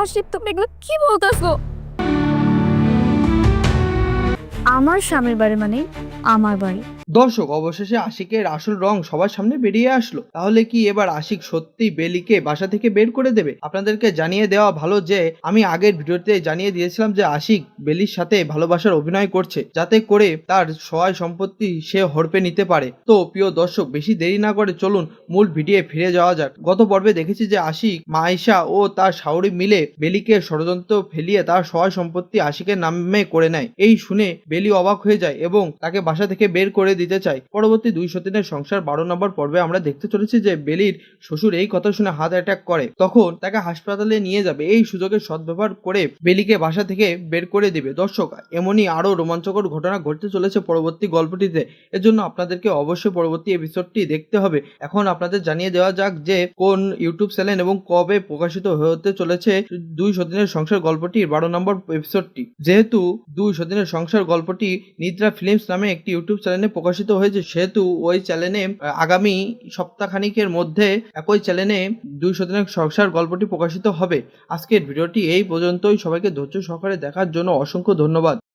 আশিক তুমি এগুলো কি বলতেছো? আমার স্বামীর বাড়ি মানে আমার বাড়ি। দর্শক, অবশেষে আশিকের আসল রং সবার সামনে বেরিয়ে আসলো। তাহলে কি এবার আশিক সত্যি বেলিকে বাসা থেকে বের করে দেবে? আপনাদেরকে জানিয়ে দেওয়া ভালো যে, আমি আগের ভিডিওতে জানিয়ে দিয়েছিলাম যে আশিক বেলির সাথে ভালোবাসার অভিনয় করছে, যাতে করে তার সহায় সম্পত্তি সে হরপে নিতে পারে। তো প্রিয় দর্শক, বেশি দেরি না করে চলুন মূল ভিডিও ফিরে যাওয়া যাক। গত পর্বে দেখেছি যে আশিক মাইশা ও তার শাওরি মিলে বেলিকে ষড়যন্ত্র ফেলিয়ে তার সহায় সম্পত্তি আশিকের নামে করে নেয়। এই শুনে বেলি অবাক হয়ে যায় এবং তাকে বাসা থেকে বের করে দিতে চায় পরবর্তী দুই সতীনের সংসার বারো নম্বর পর্বে আমরা দেখতে চলেছি যে বেলির শ্বশুর এই কথা শুনে হাত অ্যাটাক করে। তখন তাকে হাসপাতালে নিয়ে যাবে। এই সুযোগের সদ্ব্যবহার করে বেলিকে বাসা থেকে বের করে দিবে। দর্শক, এমনই আরও রোমাঞ্চকর ঘটনা ঘটতে চলেছে পরবর্তী গল্পটিতে। এর জন্য আপনাদেরকে অবশ্যই পরবর্তী এপিসোডটি দেখতে হবে। এখন আপনাদের জানিয়ে দেওয়া যাক যে কোন ইউটিউব চ্যানেল এবং কবে প্রকাশিত হতে চলেছে দুই সদিনের সংসার গল্পটির বারো নম্বর এপিসোডটি যেহেতু দুই সদিনের সংসার গল্পটি নিদ্রা ফিল্মস নামে একটি ইউটিউব চ্যানেলে প্রকাশিত হয়েছে, সেহেতু ওই চ্যানেলে আগামী সপ্তাহখানিকের মধ্যে একই চ্যানেলে দুই শতাংশ সংসার গল্পটি প্রকাশিত হবে। আজকের ভিডিওটি এই পর্যন্তই। সবাইকে ধৈর্য সহকারে দেখার জন্য অসংখ্য ধন্যবাদ।